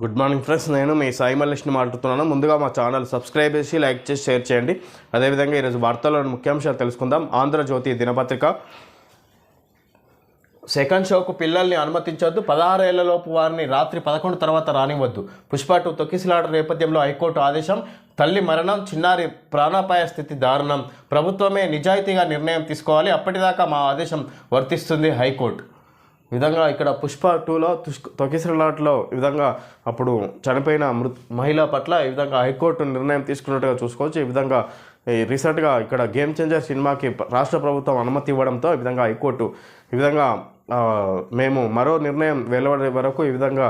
Good morning friends నేను మీ సాయి మల్లేష్ని మాట్లాడుతున్నాను. ముందుగా మా ఛానల్ సబ్స్క్రైబ్ చేసి లైక్ చేసి షేర్ చేయండి. అదేవిధంగా ఈరోజు వార్తల్లోని ముఖ్యాంశాలు తెలుసుకుందాం. ఆంధ్రజ్యోతి దినపత్రిక. సెకండ్ షోకు పిల్లల్ని అనుమతించొద్దు. పదహారేళ్ళలోపు వారిని రాత్రి పదకొండు తర్వాత రానివ్వద్దు. పుష్ప టూ తొక్కిసలాట నేపథ్యంలో హైకోర్టు ఆదేశం తల్లి మరణం చిన్నారి ప్రాణాపాయ స్థితి దారుణం. ప్రభుత్వమే నిజాయితీగా నిర్ణయం తీసుకోవాలి. అప్పటిదాకా మా ఆదేశం వర్తిస్తుంది హైకోర్టు. విధంగా ఇక్కడ పుష్ప టూలో తొకిసలాట్లో ఈ విధంగా అప్పుడు చనిపోయిన మృ మహిళ పట్ల ఈ విధంగా హైకోర్టు నిర్ణయం తీసుకున్నట్టుగా చూసుకోవచ్చు. ఈ విధంగా రీసెంట్గా ఇక్కడ గేమ్ చేంజర్ సినిమాకి రాష్ట్ర ప్రభుత్వం అనుమతి ఇవ్వడంతో ఈ విధంగా హైకోర్టు ఈ విధంగా మేము మరో నిర్ణయం వెలువడే వరకు ఈ విధంగా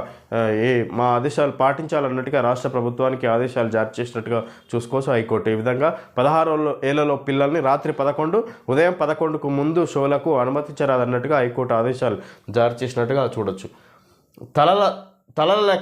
ఏ మా ఆదేశాలు పాటించాలన్నట్టుగా రాష్ట్ర ప్రభుత్వానికి ఆదేశాలు జారీ చేసినట్టుగా చూసుకోవచ్చు హైకోర్టు. ఈ విధంగా పదహారు ఏళ్ళలో పిల్లల్ని రాత్రి పదకొండు ఉదయం పదకొండుకు ముందు షోలకు అనుమతించరాదన్నట్టుగా హైకోర్టు ఆదేశాలు జారీ చేసినట్టుగా చూడొచ్చు. తలల తలల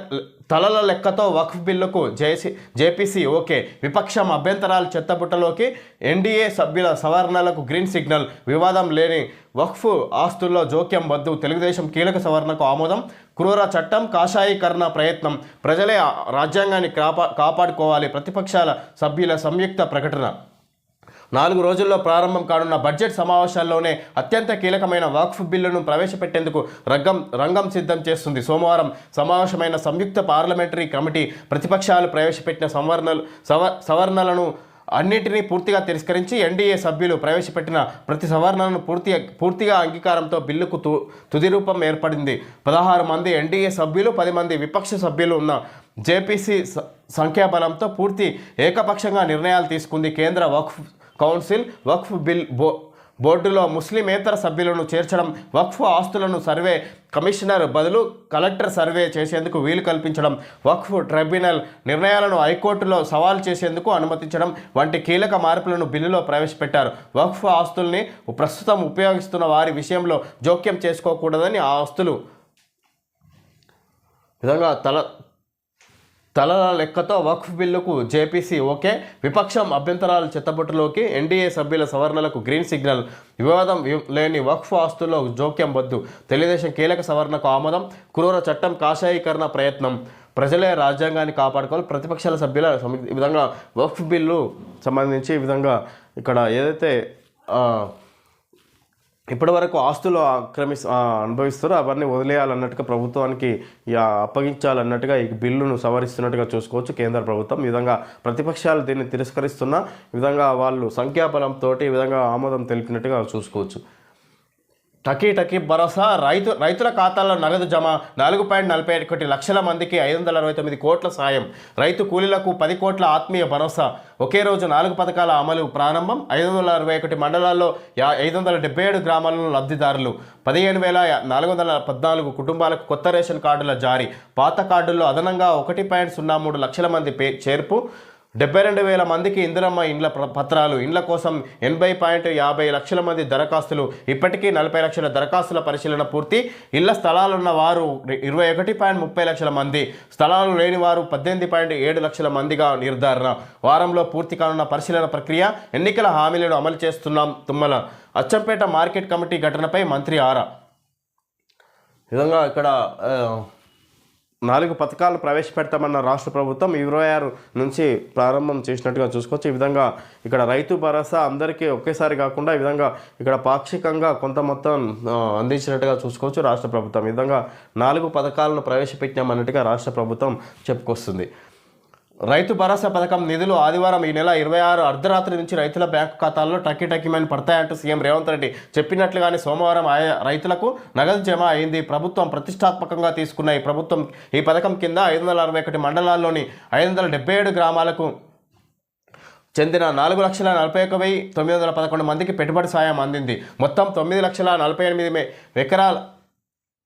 తలల లెక్కతో వక్ఫ్ బిల్లుకు జేసీ జేపీసీ ఓకే. విపక్షం అభ్యంతరాలు చెత్తబుట్టలోకి ఎన్డీఏ సభ్యుల సవరణలకు గ్రీన్ సిగ్నల్ వివాదం లేని వక్ఫ్ ఆస్తుల్లో జోక్యం వద్దు. తెలుగుదేశం కీలక సవరణకు ఆమోదం క్రూర చట్టం కాషాయీకరణ ప్రయత్నం. ప్రజలే రాజ్యాంగాన్ని కాపా కాపాడుకోవాలి. ప్రతిపక్షాల సభ్యుల సంయుక్త ప్రకటన. నాలుగు రోజుల్లో ప్రారంభం కానున్న బడ్జెట్ సమావేశాల్లోనే అత్యంత కీలకమైన వక్ఫ్ బిల్లును ప్రవేశపెట్టేందుకు రంగం రంగం సిద్ధం చేస్తుంది. సోమవారం సమావేశమైన సంయుక్త పార్లమెంటరీ కమిటీ ప్రతిపక్షాలు ప్రవేశపెట్టిన సంవరణలు సవ సవరణలను అన్నింటినీ పూర్తిగా తిరస్కరించి ఎన్డీఏ సభ్యులు ప్రవేశపెట్టిన ప్రతి సవరణను పూర్తి పూర్తిగా అంగీకారంతో బిల్లుకు తు తుది రూపం ఏర్పడింది. పదహారు మంది ఎన్డీఏ సభ్యులు పది మంది విపక్ష సభ్యులు ఉన్న జేపీసీ సంఖ్యాబలంతో పూర్తి ఏకపక్షంగా నిర్ణయాలు తీసుకుంది కేంద్ర వక్ఫ్ కౌన్సిల్ వక్ఫ్ బిల్ బో బోర్డులో ముస్లిమేతర సభ్యులను చేర్చడం వక్ఫ్ ఆస్తులను సర్వే కమిషనర్ బదులు కలెక్టర్ సర్వే చేసేందుకు వీలు కల్పించడం వక్ఫ్ ట్రైబ్యునల్ నిర్ణయాలను హైకోర్టులో సవాల్ చేసేందుకు అనుమతించడం వంటి కీలక మార్పులను బిల్లులో ప్రవేశపెట్టారు. వక్ఫ్ ఆస్తుల్ని ప్రస్తుతం ఉపయోగిస్తున్న వారి విషయంలో జోక్యం చేసుకోకూడదని ఆ ఆస్తులు. విధంగా తల తలల లెక్కతో వక్ఫ్ బిల్లుకు జేపీసీ ఓకే. విపక్షం అభ్యంతరాలు చెత్తబుట్టలోకి ఎన్డీఏ సభ్యుల సవరణలకు గ్రీన్ సిగ్నల్. వివాదం లేని వక్ఫ్ ఆస్తుల్లో జోక్యం వద్దు. తెలుగుదేశం కీలక సవరణకు ఆమోదం. క్రూర చట్టం కాషాయీకరణ ప్రయత్నం. ప్రజలే రాజ్యాంగాన్ని కాపాడుకోవాలి. ప్రతిపక్షాల సభ్యుల ఈ విధంగా వక్ఫ్ బిల్లు సంబంధించి ఈ విధంగా ఇక్కడ ఏదైతే ఇప్పటివరకు ఆస్తులు ఆక్రమి అనుభవిస్తారో అవన్నీ వదిలేయాలన్నట్టుగా ప్రభుత్వానికి అప్పగించాలన్నట్టుగా ఈ బిల్లును సవరిస్తున్నట్టుగా చూసుకోవచ్చు కేంద్ర ప్రభుత్వం. ఈ విధంగా ప్రతిపక్షాలు దీన్ని తిరస్కరిస్తున్న విధంగా వాళ్ళు సంఖ్యాబలంతో ఈ విధంగా ఆమోదం తెలిపినట్టుగా చూసుకోవచ్చు. టకీ టకీ భరోసా. రైతు రైతుల ఖాతాల్లో నగదు జమ నాలుగు పాయింట్ నలభై ఒకటి లక్షల మందికి ఐదు వందల అరవై తొమ్మిది కోట్ల సాయం. రైతు కూలీలకు పది కోట్ల ఆత్మీయ భరోసా. ఒకే రోజు నాలుగు పథకాల అమలు ప్రారంభం. ఐదు వందల అరవై ఒకటి మండలాల్లో యా ఐదు వందల డెబ్బై ఏడు గ్రామాలలో లబ్ధిదారులు. పదిహేను వేల నాలుగు వందల పద్నాలుగు కుటుంబాలకు కొత్త రేషన్ కార్డుల జారీ. పాత కార్డుల్లో అదనంగా ఒకటి పాయింట్ సున్నా మూడు లక్షల మంది పే చేర్పు. డెబ్బై రెండు వేల మందికి ఇందిరమ్మ ఇండ్ల పత్రాలు. ఇండ్ల కోసం ఎనభై పాయింట్ యాభై లక్షల మంది దరఖాస్తులు. ఇప్పటికీ నలభై లక్షల దరఖాస్తుల పరిశీలన పూర్తి. ఇళ్ళ స్థలాలున్న వారు ఇరవై ఒకటి పాయింట్ ముప్పై లక్షల మంది. స్థలాలు లేని వారు పద్దెనిమిది పాయింట్ ఏడు లక్షల మందిగా నిర్ధారణ. వారంలో పూర్తి కానున్న పరిశీలన ప్రక్రియ ఎన్నికల హామీలను అమలు చేస్తున్నాం తుమ్మల. అచ్చంపేట మార్కెట్ కమిటీ ఘటనపై మంత్రి ఆరా. విధంగా ఇక్కడ నాలుగు పథకాలు ప్రవేశపెడతామన్న రాష్ట్ర ప్రభుత్వం ఇరవై ఆరు నుంచి ప్రారంభం చేసినట్టుగా చూసుకోవచ్చు. ఈ విధంగా ఇక్కడ రైతు భరోసా అందరికీ ఒకేసారి కాకుండా ఈ విధంగా ఇక్కడ పాక్షికంగా కొంత మొత్తం అందించినట్టుగా చూసుకోవచ్చు రాష్ట్ర ప్రభుత్వం. ఈ విధంగా నాలుగు పథకాలను ప్రవేశపెట్టామన్నట్టుగా రాష్ట్ర ప్రభుత్వం చెప్పుకొస్తుంది. రైతు భరోసా పథకం నిధులు ఆదివారం ఈ నెల ఇరవై ఆరు అర్ధరాత్రి నుంచి రైతుల బ్యాంకు ఖాతాల్లో టక్కి టక్కిమని పడతాయంటూ సీఎం రేవంత్ రెడ్డి చెప్పినట్లుగానే సోమవారం ఆయా రైతులకు నగదు జమ అయింది. ప్రభుత్వం ప్రతిష్టాత్మకంగా తీసుకున్న ఈ ప్రభుత్వం ఈ పథకం కింద ఐదు వందల అరవై ఒకటి మండలాల్లోని ఐదు వందల డెబ్బై ఏడు గ్రామాలకు చెందిన నాలుగు లక్షల నలభై ఒక వెయ్యి తొమ్మిది వందల పదకొండు మందికి పెట్టుబడి సాయం అందింది. మొత్తం తొమ్మిది లక్షల నలభై ఎనిమిది ఎకరాల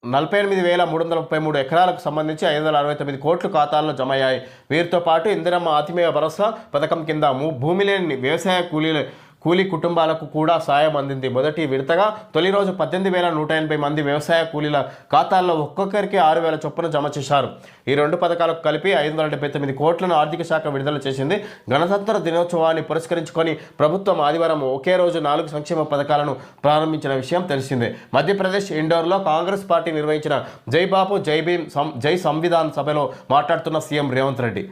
నలభై ఎనిమిది వేల మూడు వందల ముప్పై మూడు ఎకరాలకు సంబంధించి ఐదు వందల అరవై తొమ్మిది కోట్లు ఖాతాల్లో జమ అయ్యాయి. వీరితో పాటు ఇందిరమ్మ ఆతిమేయ భరోసా పథకం కింద భూమి లేని వ్యవసాయ కూలీలు కూలీ కుటుంబాలకు కూడా సాయం అందింది. మొదటి విడతగా తొలి రోజు పద్దెనిమిది వేల నూట ఎనభై మంది వ్యవసాయ కూలీల ఖాతాల్లో ఒక్కొక్కరికి ఆరు వేల చొప్పున జమ చేశారు. ఈ రెండు పథకాలకు కలిపి ఐదు వందల డెబ్బై తొమ్మిది కోట్లను ఆర్థిక శాఖ విడుదల చేసింది. గణతంత్ర దినోత్సవాన్ని పురస్కరించుకొని ప్రభుత్వం ఆదివారం ఒకే రోజు నాలుగు సంక్షేమ పథకాలను ప్రారంభించిన విషయం తెలిసిందే. మధ్యప్రదేశ్ ఇండోర్లో కాంగ్రెస్ పార్టీ నిర్వహించిన జై బాబు జై భీమ్ సం- జై సంవిధాన్ సభలో మాట్లాడుతున్న సీఎం రేవంత్ రెడ్డి.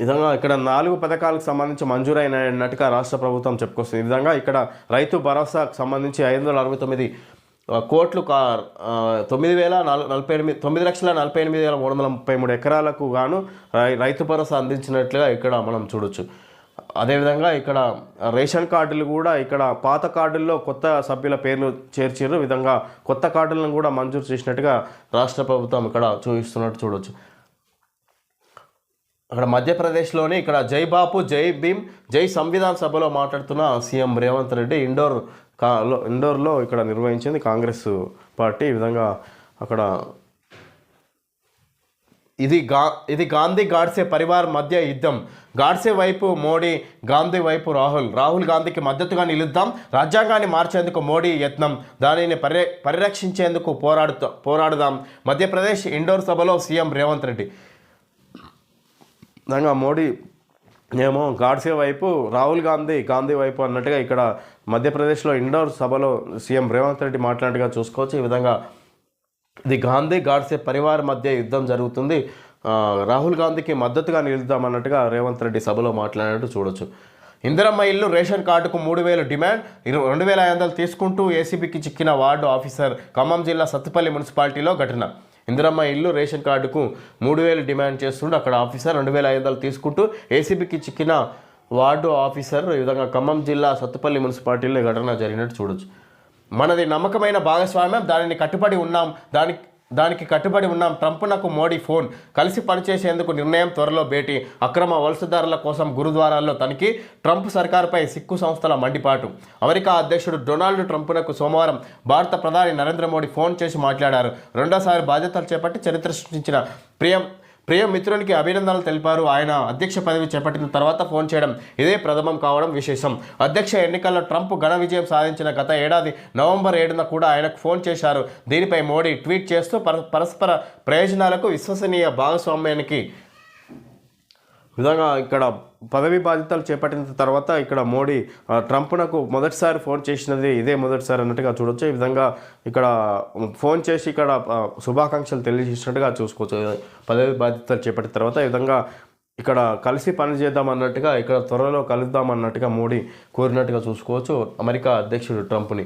విధంగా ఇక్కడ నాలుగు పథకాలకు సంబంధించి మంజూరైనట్టుగా రాష్ట్ర ప్రభుత్వం చెప్పుకొస్తుంది. ఈ విధంగా ఇక్కడ రైతు భరోసాకు సంబంధించి ఐదు వందల అరవై తొమ్మిది కోట్లు కా తొమ్మిది వేల నలభై ఎనిమిది తొమ్మిది లక్షల నలభై ఎనిమిది వేల మూడు వందల ముప్పై మూడు ఎకరాలకు గాను రై- రైతు భరోసా అందించినట్లుగా ఇక్కడ మనం చూడొచ్చు. అదేవిధంగా ఇక్కడ రేషన్ కార్డులు కూడా ఇక్కడ పాత కార్డుల్లో కొత్త సభ్యుల పేర్లు చేర్చారు విధంగా కొత్త కార్డులను కూడా మంజూరు చేసినట్టుగా రాష్ట్ర ప్రభుత్వం ఇక్కడ చూపిస్తున్నట్టు చూడొచ్చు. అక్కడ మధ్యప్రదేశ్లోని ఇక్కడ జై బాపు జై భీమ్ జై సంవిధాన్ సభలో మాట్లాడుతున్న సీఎం రేవంత్ రెడ్డి ఇండోర్ కా ఇండోర్లో ఇక్కడ నిర్వహించింది కాంగ్రెస్ పార్టీ. ఈ విధంగా అక్కడ ఇది గా ఇది గాంధీ గాడ్సే పరివార్ మధ్య యుద్ధం. గాడ్సే వైపు మోడీ గాంధీ వైపు రాహుల్. రాహుల్ గాంధీకి మద్దతుగా నిలుద్దాం. రాజ్యాంగాన్ని మార్చేందుకు మోడీ యత్నం. దానిని పరి పరిరక్షించేందుకు పోరాడుతా పోరాడుదాం. మధ్యప్రదేశ్ ఇండోర్ సభలో సీఎం రేవంత్ రెడ్డి. విధంగా మోడీ ఏమో గాడ్సే వైపు రాహుల్ గాంధీ గాంధీ వైపు అన్నట్టుగా ఇక్కడ మధ్యప్రదేశ్లో ఇండోర్ సభలో సీఎం రేవంత్ రెడ్డి మాట్లాడినట్టుగా చూసుకోవచ్చు. ఈ విధంగా ఇది గాంధీ గాడ్సే పరివార్ మధ్య యుద్ధం జరుగుతుంది. రాహుల్ గాంధీకి మద్దతుగా నిలుద్దామన్నట్టుగా రేవంత్ రెడ్డి సభలో మాట్లాడినట్టు చూడొచ్చు. ఇందిరమ్మ ఇల్లు రేషన్ కార్డుకు మూడు వేలు డిమాండ్. ఇరవై రెండు వేల ఐదు వందలు తీసుకుంటూ ఏసీబీకి చిక్కిన వార్డు ఆఫీసర్ ఖమ్మం జిల్లా సత్తుపల్లి మున్సిపాలిటీలో ఘటన. ఇందిరమ్మ ఇల్లు రేషన్ కార్డుకు మూడు వేలు డిమాండ్ చేస్తుండ. అక్కడ ఆఫీసర్ రెండు వేల ఐదు వందలు తీసుకుంటూ ఏసీబీకి చిక్కిన వార్డు ఆఫీసర్ ఈ విధంగా ఖమ్మం జిల్లా సత్తుపల్లి మున్సిపాలిటీలో ఘటన జరిగినట్టు చూడొచ్చు. మనది నమ్మకమైన భాగస్వామ్యం దానిని కట్టుబడి ఉన్నాం దానికి దానికి కట్టుబడి ఉన్నాం ట్రంప్నకు మోడీ ఫోన్. కలిసి పనిచేసేందుకు నిర్ణయం త్వరలో భేటీ. అక్రమ వలసదారుల కోసం గురుద్వారాల్లో తనిఖీ. ట్రంప్ సర్కారుపై సిక్కు సంస్థల మండిపాటు. అమెరికా అధ్యక్షుడు డొనాల్డ్ ట్రంప్నకు సోమవారం భారత ప్రధాని నరేంద్ర మోడీ ఫోన్ చేసి మాట్లాడారు. రెండోసారి బాధ్యతలు చేపట్టి చరిత్ర సృష్టించిన ప్రియం ప్రియ మిత్రునికి అభినందనలు తెలిపారు. ఆయన అధ్యక్ష పదవి చేపట్టిన తర్వాత ఫోన్ చేయడం ఇదే ప్రథమం కావడం విశేషం. అధ్యక్ష ఎన్నికల్లో ట్రంప్ ఘన విజయం సాధించిన గత ఏడాది నవంబర్ ఏడున కూడా ఆయనకు ఫోన్ చేశారు. దీనిపై మోడీ ట్వీట్ చేస్తూ పర- పరస్పర ప్రయోజనాలకు విశ్వసనీయ భాగస్వామ్యానికి విధంగా ఇక్కడ పదవి బాధ్యతలు చేపట్టిన తర్వాత ఇక్కడ మోడీ ఆ, ట్రంప్నకు మొదటిసారి ఫోన్ చేసినది ఇదే మొదటిసారి అన్నట్టుగా చూడొచ్చు. ఈ విధంగా ఇక్కడ ఫోన్ చేసి ఇక్కడ శుభాకాంక్షలు తెలియజేసినట్టుగా చూసుకోవచ్చు. పదవి బాధ్యతలు చేపట్టిన తర్వాత ఈ విధంగా ఇక్కడ కలిసి పనిచేద్దాం అన్నట్టుగా ఇక్కడ త్వరలో కలుద్దాం అన్నట్టుగా మోడీ కోరినట్టుగా చూసుకోవచ్చు. అమెరికా అధ్యక్షుడు ట్రంప్ని.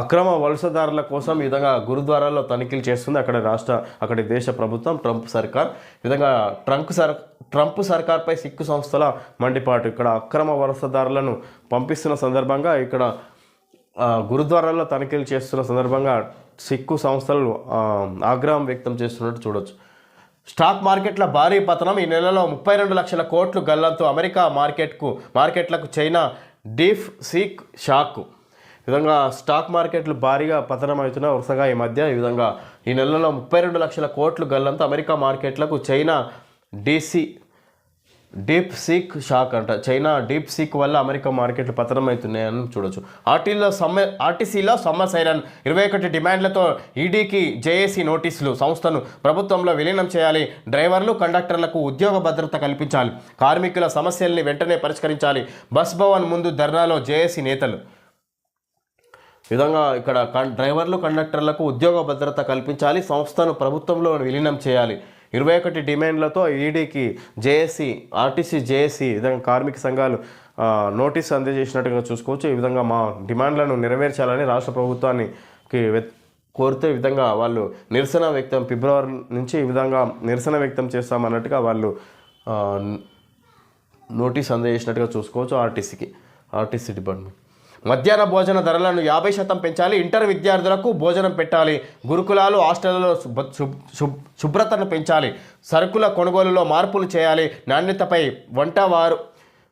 అక్రమ వలసదారుల కోసం ఈ విధంగా గురుద్వారాల్లో తనిఖీలు చేస్తుంది. అక్కడ రాష్ట్ర అక్కడి దేశ ప్రభుత్వం ట్రంప్ సర్కార్. విధంగా ట్రంప్ సర్ ట్రంప్ సర్కార్పై సిక్కు సంస్థల మండిపాటు ఇక్కడ అక్రమ వలసదారులను పంపిస్తున్న సందర్భంగా ఇక్కడ గురుద్వారాల్లో తనిఖీలు చేస్తున్న సందర్భంగా సిక్కు సంస్థలు ఆగ్రహం వ్యక్తం చేస్తున్నట్టు చూడొచ్చు. స్టాక్ మార్కెట్ల భారీ పతనం. ఈ నెలలో ముప్పై రెండు లక్షల కోట్లు గల్లంతో అమెరికా మార్కెట్కు మార్కెట్లకు చైనా డీఫ్ సీక్ షాక్ విధంగా స్టాక్ మార్కెట్లు భారీగా పతనం అవుతున్న వరుసగా ఈ మధ్య ఈ విధంగా. ఈ నెలలో ముప్పై రెండు లక్షల కోట్లు గల్లంతా అమెరికా మార్కెట్లకు చైనా డీసీ డీప్ సీక్ షాక్ అంట. చైనా డీప్ సీక్ వల్ల అమెరికా మార్కెట్లు పతనం అవుతున్నాయని చూడొచ్చు. ఆర్టీలో సమ్మె ఆర్టీసీలో సమ్మె సైరన్. ఇరవై ఒకటి డిమాండ్లతో ఈడీకి జేఏసీ నోటీసులు. సంస్థను ప్రభుత్వంలో విలీనం చేయాలి. డ్రైవర్లు కండక్టర్లకు ఉద్యోగ భద్రత కల్పించాలి. కార్మికుల సమస్యల్ని వెంటనే పరిష్కరించాలి. బస్ భవన్ ముందు ధర్నాలో జేఏసీ నేతలు. విధంగా ఇక్కడ కన్ డ్రైవర్లు కండక్టర్లకు ఉద్యోగ భద్రత కల్పించాలి సంస్థను ప్రభుత్వంలో విలీనం చేయాలి. ఇరవై ఒకటి డిమాండ్లతో ఈడీకి జేఏసీ ఆర్టీసీ జేఏసీ విధంగా కార్మిక సంఘాలు నోటీస్ అందజేసినట్టుగా చూసుకోవచ్చు. ఈ విధంగా మా డిమాండ్లను నెరవేర్చాలని రాష్ట్ర ప్రభుత్వానికి కోరితే విధంగా వాళ్ళు నిరసన వ్యక్తం ఫిబ్రవరి నుంచి ఈ విధంగా నిరసన వ్యక్తం చేస్తామన్నట్టుగా వాళ్ళు నోటీస్ అందజేసినట్టుగా చూసుకోవచ్చు ఆర్టీసీకి ఆర్టీసీ డిపార్ట్మెంట్ మధ్యాహ్న భోజన ధరలను యాభై శాతం పెంచాలి. ఇంటర్ విద్యార్థులకు భోజనం పెట్టాలి. గురుకులాలు హాస్టళ్ళలో శుభ్రతను పెంచాలి. సరుకుల కొనుగోలులో మార్పులు చేయాలి. నాణ్యతపై వంటవారు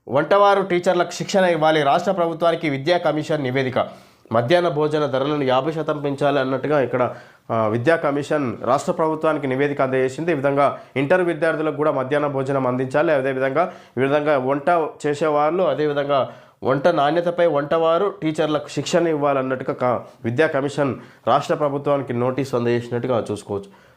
వంటవారు టీచర్లకు శిక్షణ ఇవ్వాలి. రాష్ట్ర ప్రభుత్వానికి విద్యా కమిషన్ నివేదిక. మధ్యాహ్న భోజన ధరలను యాభై శాతం పెంచాలి అన్నట్టుగా ఇక్కడ విద్యా కమిషన్ రాష్ట్ర ప్రభుత్వానికి నివేదిక అందజేసింది. ఈ విధంగా ఇంటర్ విద్యార్థులకు కూడా మధ్యాహ్న భోజనం అందించాలి. అదేవిధంగా ఈ విధంగా వంట చేసేవాళ్ళు అదేవిధంగా వంట నాణ్యతపై వంటవారు టీచర్లకు శిక్షణ ఇవ్వాలన్నట్టుగా విద్యా కమిషన్ రాష్ట్ర ప్రభుత్వానికి నోటీస్ అందజేసినట్టుగా చూసుకోవచ్చు.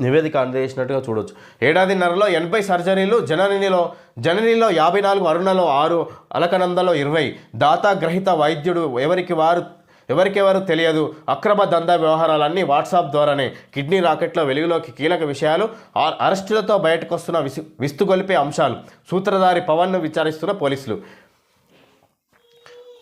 నివేదిక అందజేసినట్టుగా చూడవచ్చు ఏడాదిన్నరలో ఎనభై సర్జరీలు జననిలో జననిలో యాభై నాలుగు అరుణలో ఆరు అలకనందలో ఇరవై. దాతా గ్రహీత వైద్యుడు ఎవరికి వారు ఎవరికెవరు తెలియదు. అక్రమ దందా వ్యవహారాలన్నీ వాట్సాప్ ద్వారానే. కిడ్నీ రాకెట్లో వెలుగులోకి కీలక విషయాలు ఆ- అరెస్టులతో బయటకు వస్తున్న విసు విస్తుగొలిపే అంశాలు. సూత్రధారి పవన్ను విచారిస్తున్న పోలీసులు.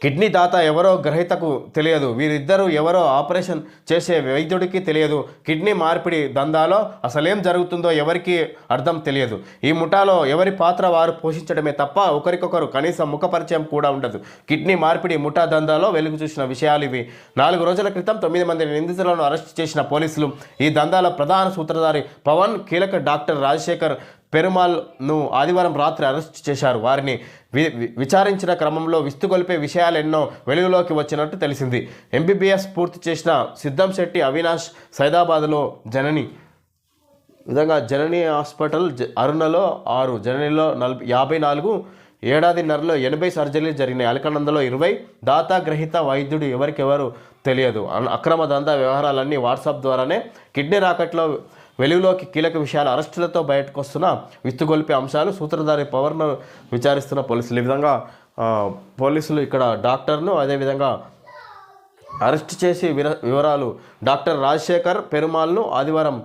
కిడ్నీ దాత ఎవరో గ్రహీతకు తెలియదు. వీరిద్దరూ ఎవరో ఆపరేషన్ చేసే వైద్యుడికి తెలియదు. కిడ్నీ మార్పిడి దందాలో అసలేం జరుగుతుందో ఎవరికి అర్థం తెలియదు. ఈ ముఠాలో ఎవరి పాత్ర వారు పోషించడమే తప్ప ఒకరికొకరు కనీసం ముఖపరిచయం కూడా ఉండదు. కిడ్నీ మార్పిడి ముఠా దందాలో వెలుగు చూసిన విషయాలు ఇవి. నాలుగు రోజుల క్రితం తొమ్మిది మంది నిందితులను అరెస్ట్ చేసిన పోలీసులు ఈ దందాల ప్రధాన సూత్రధారి పవన్ కీలక డాక్టర్ రాజశేఖర్ పెరుమాల్ను ఆదివారం రాత్రి అరెస్ట్ చేశారు. వారిని వి విచారించిన క్రమంలో విస్తుగొలిపే విషయాలెన్నో వెలుగులోకి వచ్చినట్టు తెలిసింది. ఎంబీబీఎస్ పూర్తి చేసిన సిద్ధం శెట్టి అవినాష్ సైదాబాద్లో జనని విధంగా జనని హాస్పిటల్ జ- అరుణలో ఆరు జననిలో నలభై యాభై నాలుగు ఏడాదిన్నరలో ఎనభై సర్జరీలు జరిగినాయి. అలకనందలో ఇరవై దాతా గ్రహీత వైద్యుడు ఎవరికెవరు తెలియదు. అక్రమ దందా వ్యవహారాలన్నీ వాట్సాప్ ద్వారానే కిడ్నీ రాకెట్లో వెలుగులోకి కీలక విషయాలు అరెస్టులతో బయటకు వస్తున్న విత్తుగొల్పే అంశాలు సూత్రధారి పవర్ను విచారిస్తున్న పోలీసులు. ఈ విధంగా పోలీసులు ఇక్కడ డాక్టర్ను అదేవిధంగా అరెస్ట్ చేసి విర వివరాలు డాక్టర్ రాజశేఖర్ పెరుమాల్ను ఆదివారం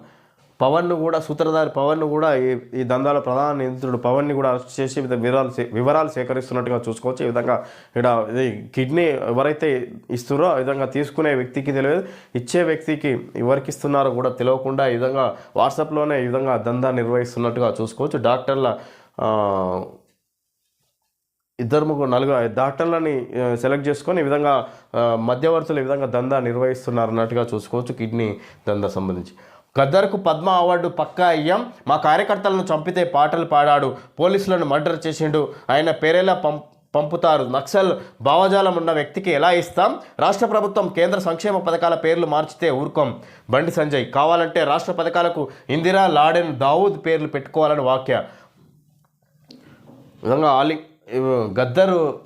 పవన్ను కూడా సూత్రధారి పవన్ను కూడా ఈ ఈ దందాల ప్రధాన నిందితుడు పవన్ని కూడా అరెస్ట్ చేసి వివరాలు వివరాలు సేకరిస్తున్నట్టుగా చూసుకోవచ్చు. ఈ విధంగా ఇక్కడ ఇది కిడ్నీ ఎవరైతే ఇస్తున్నారో ఆ విధంగా తీసుకునే వ్యక్తికి తెలియదు. ఇచ్చే వ్యక్తికి ఎవరికి ఇస్తున్నారో కూడా తెలియకుండా ఈ విధంగా వాట్సాప్లోనే ఈ విధంగా దందా నిర్వహిస్తున్నట్టుగా చూసుకోవచ్చు. డాక్టర్ల ఇద్దరు ముగ్గురు నలుగురు డాక్టర్లని సెలెక్ట్ చేసుకొని ఈ విధంగా మధ్యవర్తులు ఈ విధంగా దందా నిర్వహిస్తున్నారు అన్నట్టుగా చూసుకోవచ్చు కిడ్నీ దందా సంబంధించి. గద్దర్కు పద్మ అవార్డు పక్కా అయ్యాం. మా కార్యకర్తలను చంపితే పాటలు పాడాడు. పోలీసులను మర్డర్ చేసిండు. ఆయన పేరేలా పం పంపుతారు. నక్సల్ భావజాలం ఉన్న వ్యక్తికి ఎలా ఇస్తాం? రాష్ట్ర ప్రభుత్వం కేంద్ర సంక్షేమ పథకాల పేర్లు మార్చితే ఊరుకోం. బండి సంజయ్ కావాలంటే రాష్ట్ర పథకాలకు ఇందిరా లాడెన్ దావూద్ పేర్లు పెట్టుకోవాలని వాక్య. విధంగా ఆలి గద్దరు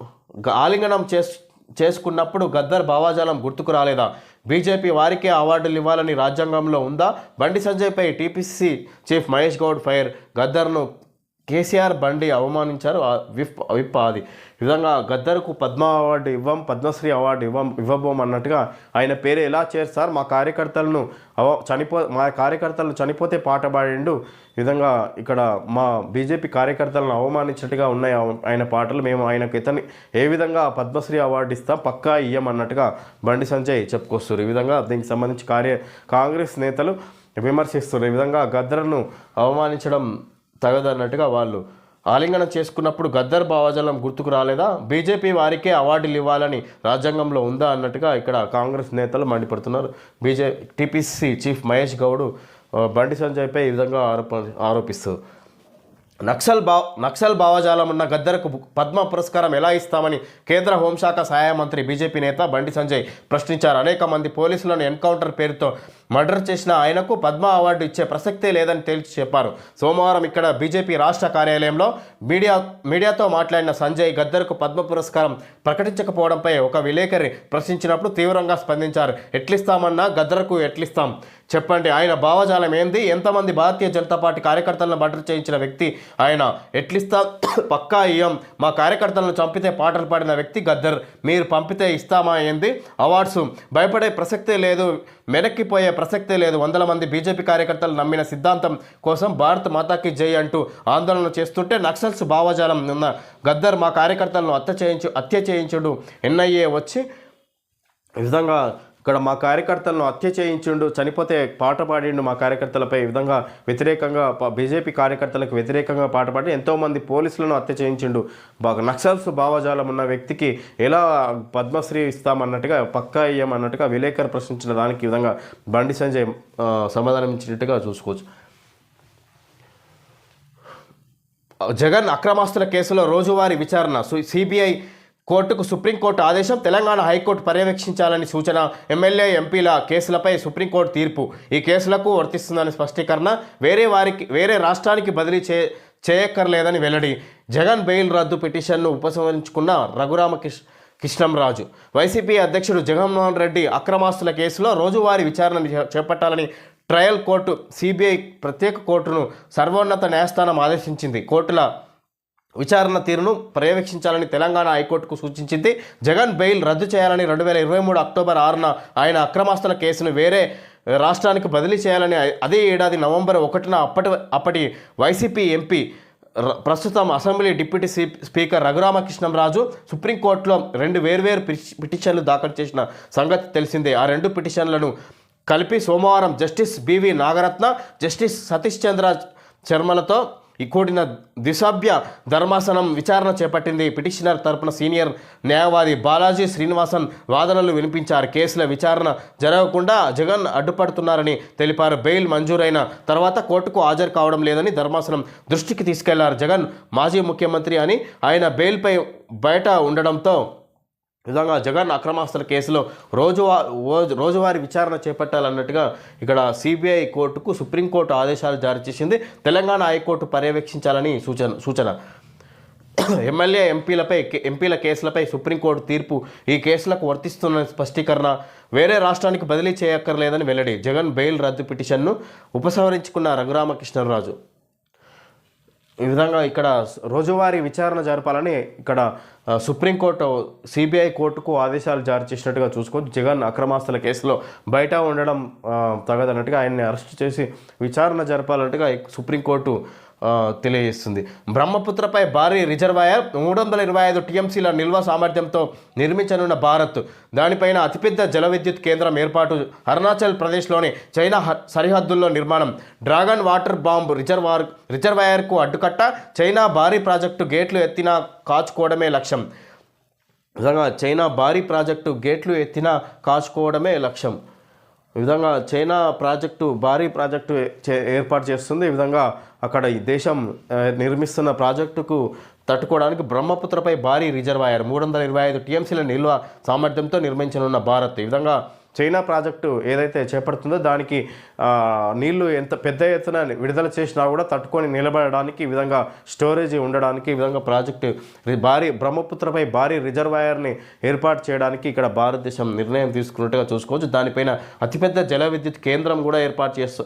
గ- ఆలింగనం చేసు చేసుకున్నప్పుడు గద్దర్ భావాజాలం గుర్తుకు రాలేదా? బీజేపీ వారికే అవార్డులు ఇవ్వాలని రాజ్యాంగంలో ఉందా? Bandi సంజయ్పై TPC chief Mahesh Goud fire గద్దర్ను KCR Bandi అవమానించారు. విప్ విప్ ఆది. ఈ విధంగా గద్దర్కు పద్మ అవార్డు ఇవ్వం పద్మశ్రీ అవార్డు ఇవ్వం ఇవ్వబోం అన్నట్టుగా ఆయన పేరు ఎలా చేస్తారు మా కార్యకర్తలను అవ చనిపో మా కార్యకర్తలు చనిపోతే పాట పాడిండు. ఈ విధంగా ఇక్కడ మా బీజేపీ కార్యకర్తలను అవమానించినట్టుగా ఉన్నాయి ఆయన పాటలు. మేము ఆయనకు ఇతని ఏ విధంగా పద్మశ్రీ అవార్డు ఇస్తాం పక్కా ఇయ్యమన్నట్టుగా బండి సంజయ్ చెప్పుకొస్తారు ఈ విధంగా దీనికి సంబంధించి కార్య కాంగ్రెస్ నేతలు విమర్శిస్తున్నారు. ఈ విధంగా గద్దర్ను అవమానించడం తగదన్నట్టుగా వాళ్ళు. ఆలింగనం చేసుకున్నప్పుడు గద్దర్ భావజాలం గుర్తుకు రాలేదా? బీజేపీ వారికే అవార్డులు ఇవ్వాలని రాజ్యాంగంలో ఉందా అన్నట్టుగా ఇక్కడ కాంగ్రెస్ నేతలు మండిపడుతున్నారు. బీజే టీపీసీ చీఫ్ మహేష్ గౌడ్ బండి సంజయ్పై ఈ విధంగా ఆరోప ఆరోపిస్తూ నక్సల్ భావ నక్సల్ భావజాలం ఉన్న గద్దర్కు పద్మ పురస్కారం ఎలా ఇస్తామని కేంద్ర హోంశాఖ సహాయ మంత్రి బీజేపీ నేత బండి సంజయ్ ప్రశ్నించారు. అనేక మంది పోలీసులను ఎన్కౌంటర్ పేరుతో మర్డర్ చేసిన ఆయనకు పద్మ అవార్డు ఇచ్చే ప్రసక్తే లేదని తేల్చి చెప్పారు. సోమవారం ఇక్కడ బీజేపీ రాష్ట్ర కార్యాలయంలో మీడియా మీడియాతో మాట్లాడిన సంజయ్ గద్దర్కు పద్మ పురస్కారం ప్రకటించకపోవడంపై ఒక విలేకరి ప్రశ్నించినప్పుడు తీవ్రంగా స్పందించారు. ఎట్లిస్తామన్నా గద్దర్కు ఎట్లిస్తాం? చెప్పండి ఆయన భావజాలం ఏంది? ఎంతమంది భారతీయ జనతా పార్టీ కార్యకర్తలను మర్డర్ చేయించిన వ్యక్తి ఆయన? ఎట్లిస్తా పక్కా ఇయ్యం మా కార్యకర్తలను చంపితే పాటలు పాడిన వ్యక్తి గద్దర్. మీరు పంపితే ఇస్తామా ఏంది? అవార్డ్స్ భయపడే ప్రసక్తే లేదు వెనక్కిపోయే ప్రసక్తే లేదు. వందల మంది బీజేపీ కార్యకర్తలు నమ్మిన సిద్ధాంతం కోసం భారత్ మాతాకి జై అంటూ ఆందోళన చేస్తుంటే నక్సల్స్ భావజాలం ఉన్న గద్దర్ మా కార్యకర్తలను హత్య చేయించు హత్య చేయించుడు. ఎన్ఐఏ వచ్చి ఈ విధంగా ఇక్కడ మా కార్యకర్తలను హత్య చేయించిండు చనిపోతే పాట పాడిండు మా కార్యకర్తలపై. ఈ విధంగా వ్యతిరేకంగా బీజేపీ కార్యకర్తలకు వ్యతిరేకంగా పాట పాడి ఎంతోమంది పోలీసులను హత్య చేయించిండు. బాగా నక్సల్స్ భావజాలం ఉన్న వ్యక్తికి ఎలా పద్మశ్రీ ఇస్తామన్నట్టుగా పక్కా ఇయ్యమన్నట్టుగా విలేకరు ప్రశ్నించిన దానికి ఈ విధంగా బండి సంజయ్ సమాధానం ఇచ్చినట్టుగా చూసుకోవచ్చు. జగన్ అక్రమాస్తుల కేసులో రోజువారీ విచారణ. సిబిఐ కోర్టుకు సుప్రీంకోర్టు ఆదేశం తెలంగాణ హైకోర్టు పర్యవేక్షించాలని సూచన ఎమ్మెల్యే ఎంపీల కేసులపై సుప్రీంకోర్టు తీర్పు. ఈ కేసులకు వర్తిస్తుందని స్పష్టీకరణ వేరే వారికి వేరే రాష్ట్రానికి బదిలీ చే చేయక్కర్లేదని వెల్లడి. జగన్ బెయిల్ రద్దు పిటిషన్ను ఉపసంహరించుకున్న రఘురామ కిష్ కృష్ణంరాజు. వైసీపీ అధ్యక్షుడు జగన్మోహన్ రెడ్డి అక్రమాస్తుల కేసులో రోజువారీ విచారణ చేపట్టాలని ట్రయల్ కోర్టు సిబిఐ ప్రత్యేక కోర్టును సర్వోన్నత న్యాయస్థానం ఆదేశించింది. కోర్టుల విచారణ తీరును పర్యవేక్షించాలని తెలంగాణ హైకోర్టుకు సూచించింది. జగన్ బెయిల్ రద్దు చేయాలని రెండు వేల ఇరవై మూడు అక్టోబర్ ఆరున ఆయన అక్రమాస్తుల కేసును వేరే రాష్ట్రానికి బదిలీ చేయాలని అదే ఏడాది నవంబర్ ఒకటిన అప్పటి అప్పటి వైసీపీ ఎంపీ ప్రస్తుతం అసెంబ్లీ డిప్యూటీ స్పీకర్ రఘురామకృష్ణంరాజు సుప్రీంకోర్టులో రెండు వేర్వేరు పిటి- పిటిషన్లు దాఖలు చేసిన సంగతి తెలిసిందే. ఆ రెండు పిటిషన్లను కలిపి సోమవారం justice BV Nagarathna justice Satish Chandra శర్మలతో ఈ కూడిన ద్విసభ్య ధర్మాసనం విచారణ చేపట్టింది. పిటిషనర్ తరపున సీనియర్ న్యాయవాది బాలాజీ శ్రీనివాసన్ వాదనలు వినిపించారు. కేసుల విచారణ జరగకుండా జగన్ అడ్డుపడుతున్నారని తెలిపారు. బెయిల్ మంజూరైన తర్వాత కోర్టుకు హాజరు కావడం లేదని ధర్మాసనం దృష్టికి తీసుకెళ్ళారు జగన్ మాజీ ముఖ్యమంత్రి అని. ఆయన బెయిల్పై బయట ఉండడంతో విధంగా జగన్ అక్రమాస్తుల కేసులో రోజువా రోజు రోజువారీ విచారణ చేపట్టాలన్నట్టుగా ఇక్కడ సిబిఐ కోర్టుకు సుప్రీంకోర్టు ఆదేశాలు జారీ చేసింది. తెలంగాణ హైకోర్టు పర్యవేక్షించాలని సూచన సూచన. ఎమ్మెల్యే ఎంపీలపై ఎంపీల కేసులపై సుప్రీంకోర్టు తీర్పు ఈ కేసులకు వర్తిస్తున్న స్పష్టీకరణ వేరే రాష్ట్రానికి బదిలీ చేయక్కర్లేదని వెల్లడి జగన్ బెయిల్ రద్దు పిటిషన్ను ఉపసంహరించుకున్న రఘురామకృష్ణరాజు. ఈ విధంగా ఇక్కడ రోజువారీ విచారణ జరపాలని ఇక్కడ సుప్రీంకోర్టు సిబిఐ కోర్టుకు ఆదేశాలు జారీ చేసినట్టుగా చూసుకోవచ్చు జగన్ అక్రమాస్తుల కేసులో బయట ఉండడం తగదన్నట్టుగా ఆయన్ని అరెస్ట్ చేసి విచారణ జరపాలన్నట్టుగా సుప్రీంకోర్టు తెలియజేస్తుంది. బ్రహ్మపుత్రపై భారీ రిజర్వాయర్ మూడు వందల ఇరవై ఐదు టీఎంసీల నిల్వ సామర్థ్యంతో నిర్మించనున్న భారత్. దానిపైన అతిపెద్ద జల విద్యుత్ కేంద్రం ఏర్పాటు అరుణాచల్ ప్రదేశ్లోని చైనా సరిహద్దుల్లో నిర్మాణం. డ్రాగన్ వాటర్ బాంబ్ రిజర్వాయర్ రిజర్వాయర్కు అడ్డుకట్ట చైనా భారీ ప్రాజెక్టు గేట్లు ఎత్తినా కాచుకోవడమే లక్ష్యం. నిజంగా చైనా భారీ ప్రాజెక్టు గేట్లు ఎత్తినా కాచుకోవడమే లక్ష్యం. ఈ విధంగా చైనా ప్రాజెక్టు భారీ ప్రాజెక్టు చే- ఏర్పాటు చేస్తుంది. ఈ విధంగా అక్కడ ఈ దేశం నిర్మిస్తున్న ప్రాజెక్టుకు తట్టుకోవడానికి బ్రహ్మపుత్రపై భారీ రిజర్వాయర్ మూడు వందల ఇరవై ఐదు టీఎంసీల నిల్వ సామర్థ్యంతో నిర్మించనున్న భారత్. ఈ విధంగా చైనా ప్రాజెక్టు ఏదైతే చేపడుతుందో దానికి నీళ్ళు ఎంత పెద్ద ఎత్తున విడుదల చేసినా కూడా తట్టుకొని నిలబడడానికి ఈ విధంగా స్టోరేజ్ ఉండడానికి ఈ విధంగా ప్రాజెక్టు భారీ బ్రహ్మపుత్రపై భారీ రిజర్వాయర్ని ఏర్పాటు చేయడానికి ఇక్కడ భారతదేశం నిర్ణయం తీసుకున్నట్టుగా చూసుకోవచ్చు. దానిపైన అతిపెద్ద జల విద్యుత్ కేంద్రం కూడా ఏర్పాటు చేస్తూ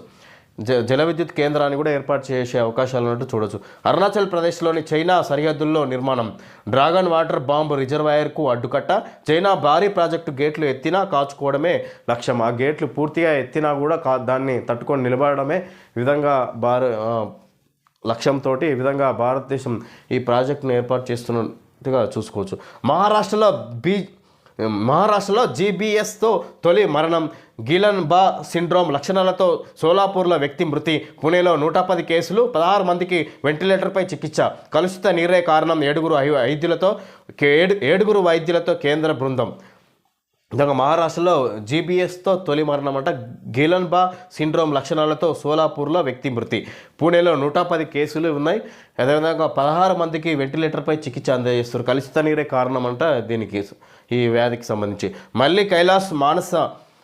జల విద్యుత్ కేంద్రాన్ని కూడా ఏర్పాటు చేసే అవకాశాలు ఉన్నట్టు చూడొచ్చు. అరుణాచల్ ప్రదేశ్లోని చైనా సరిహద్దుల్లో నిర్మాణం. డ్రాగన్ వాటర్ బాంబు రిజర్వాయర్కు అడ్డుకట్ట. చైనా భారీ ప్రాజెక్టు గేట్లు ఎత్తినా కాచుకోవడమే లక్ష్యం. ఆ గేట్లు పూర్తిగా ఎత్తినా కూడా కా దాన్ని తట్టుకొని నిలబడమే విధంగా భార లక్ష్యంతో ఈ విధంగా భారతదేశం ఈ ప్రాజెక్టును ఏర్పాటు చేస్తున్నట్టుగా చూసుకోవచ్చు. మహారాష్ట్రలో బీ మహారాష్ట్రలో జీబీఎస్తో తొలి మరణం. గిలన్ బా సిండ్రోమ్ లక్షణాలతో సోలాపూర్లో వ్యక్తి మృతి. పుణేలో నూట పది కేసులు పదహారు మందికి వెంటిలేటర్పై చికిత్స. కలుషిత నీరే కారణం ఏడుగురు ఐ- వైద్యులతో ఏడు ఏడుగురు వైద్యులతో కేంద్ర బృందం. ఇంకా మహారాష్ట్రలో జీబీఎస్తో తొలి మరణం అంట గిలన్బా సిండ్రోమ్ లక్షణాలతో సోలాపూర్లో వ్యక్తి మృతి. పూణేలో నూట పది కేసులు ఉన్నాయి. అదేవిధంగా పదహారు మందికి వెంటిలేటర్పై చికిత్స అందజేస్తారు కలుషిత నీరే కారణం అంట దీనికి ఈ వ్యాధికి సంబంధించి. మళ్ళీ కైలాస్ మానస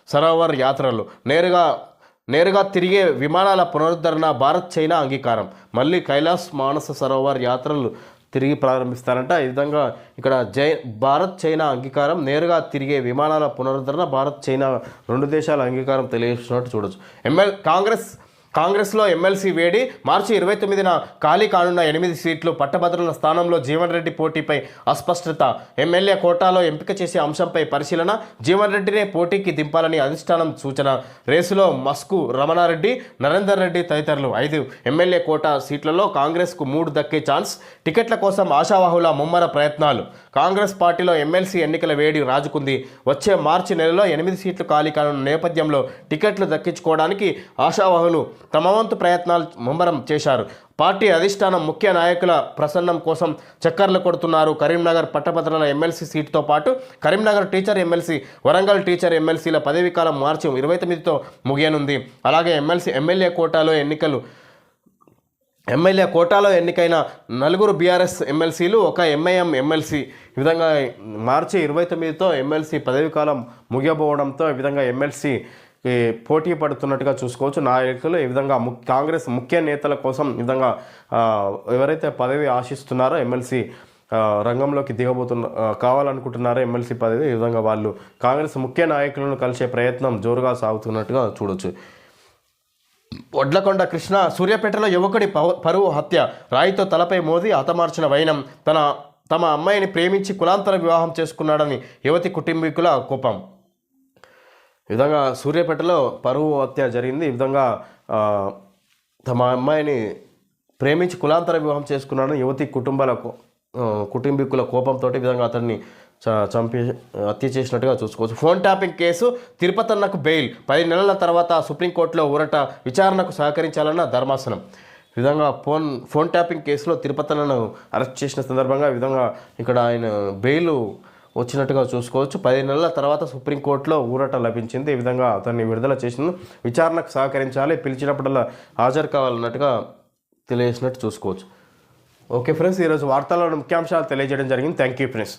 సరోవర్ యాత్రలు. నేరుగా నేరుగా తిరిగే విమానాల పునరుద్ధరణ భారత్ చైనా అంగీకారం. మళ్ళీ కైలాస్ మానస సరోవర్ యాత్రలు తిరిగి ప్రారంభిస్తారంట. ఈ విధంగా ఇక్కడ జై భారత్ చైనా అంగీకారం నేరుగా తిరిగే విమానాల పునరుద్ధరణ భారత్ చైనా రెండు దేశాల అంగీకారం తెలియజేస్తున్నట్టు చూడొచ్చు. ఎంఎల్ కాంగ్రెస్ కాంగ్రెస్లో ఎమ్మెల్సీ వేడి మార్చి ఇరవై తొమ్మిదిన ఖాళీ కానున్న ఎనిమిది సీట్లు పట్టభద్రుల స్థానంలో జీవన్ రెడ్డి పోటీపై అస్పష్టత. ఎమ్మెల్యే కోటాలో ఎంపిక చేసే అంశంపై పరిశీలన జీవన్ రెడ్డినే పోటీకి దింపాలని అధిష్టానం సూచన. రేసులో మస్కు రమణారెడ్డి నరేందర్ రెడ్డి తదితరులు. ఐదు ఎమ్మెల్యే కోటా సీట్లలో కాంగ్రెస్కు మూడు దక్కే ఛాన్స్ టికెట్ల కోసం ఆశావాహుల ముమ్మర ప్రయత్నాలు. కాంగ్రెస్ పార్టీలో ఎమ్మెల్సీ ఎన్నికల వేడి రాజుకుంది. వచ్చే మార్చి నెలలో ఎనిమిది సీట్లు ఖాళీ కానున్న నేపథ్యంలో టికెట్లు దక్కించుకోవడానికి ఆశావాహులు తమ వంతు ప్రయత్నాలు ముమ్మరం చేశారు. పార్టీ అధిష్టానం ముఖ్య నాయకుల ప్రసన్నం కోసం చక్కర్లు కొడుతున్నారు. కరీంనగర్ పట్టభద్రుల ఎమ్మెల్సీ సీటుతో పాటు Karimnagar teacher MLC Warangal teacher ఎమ్మెల్సీల పదవీకాలం మార్చి ఇరవై తొమ్మిదితో ముగియనుంది. అలాగే ఎమ్మెల్సీ ఎమ్మెల్యే కోటాలో ఎన్నికలు ఎమ్మెల్యే కోటాలో ఎన్నికైన నలుగురు బీఆర్ఎస్ ఎమ్మెల్సీలు ఒక ఎంఐఎం ఎమ్మెల్సీ ఈ విధంగా మార్చి ఇరవై తొమ్మిదితో ఎమ్మెల్సీ పదవీకాలం ముగియబోవడంతో ఈ విధంగా ఎమ్మెల్సీ పోటీ పడుతున్నట్టుగా చూసుకోవచ్చు. నాయకులు ఈ విధంగా ము కాంగ్రెస్ ముఖ్య నేతల కోసం ఈ విధంగా ఎవరైతే పదవి ఆశిస్తున్నారో ఎమ్మెల్సీ రంగంలోకి దిగబోతున్న కావాలనుకుంటున్నారో ఎమ్మెల్సీ పదవి ఈ విధంగా వాళ్ళు కాంగ్రెస్ ముఖ్య నాయకులను కలిసే ప్రయత్నం జోరుగా సాగుతున్నట్టుగా చూడొచ్చు. వడ్లకొండ కృష్ణ సూర్యాపేటలో యువకుడి పవ- పరువు హత్య. రాయితో తలపై మోది హతమార్చిన వైనం. తన తమ అమ్మాయిని ప్రేమించి కులాంతర వివాహం చేసుకున్నాడని యువతి కుటుంబీకుల కోపం. ఈ విధంగా సూర్యాపేటలో పరువు హత్య జరిగింది. ఈ విధంగా తమ అమ్మాయిని ప్రేమించి కులాంతర వివాహం చేసుకున్నాడని యువతి కుటుంబాల కుటుంబీకుల కోపంతో ఈ విధంగా అతన్ని చ- చంపి హత్య చేసినట్టుగా చూసుకోవచ్చు. ఫోన్ ట్యాపింగ్ కేసు తిరుపతన్నకు బెయిల్. పది నెలల తర్వాత సుప్రీంకోర్టులో ఊరట విచారణకు సహకరించాలన్న ధర్మాసనం. విధంగా ఫోన్ ఫోన్ ట్యాపింగ్ కేసులో తిరుపతన్నను అరెస్ట్ చేసిన సందర్భంగా విధంగా ఇక్కడ ఆయన బెయిల్ వచ్చినట్టుగా చూసుకోవచ్చు. పది నెలల తర్వాత సుప్రీంకోర్టులో ఊరట లభించింది. ఈ విధంగా అతన్ని విడుదల చేసిన విచారణకు సహకరించాలి పిలిచినప్పుడల్లా హాజరు కావాలన్నట్టుగా తెలియజేసినట్టు చూసుకోవచ్చు. ఓకే ఫ్రెండ్స్ ఈరోజు వార్తల్లో ముఖ్యాంశాలు తెలియజేయడం జరిగింది. Thank you friends.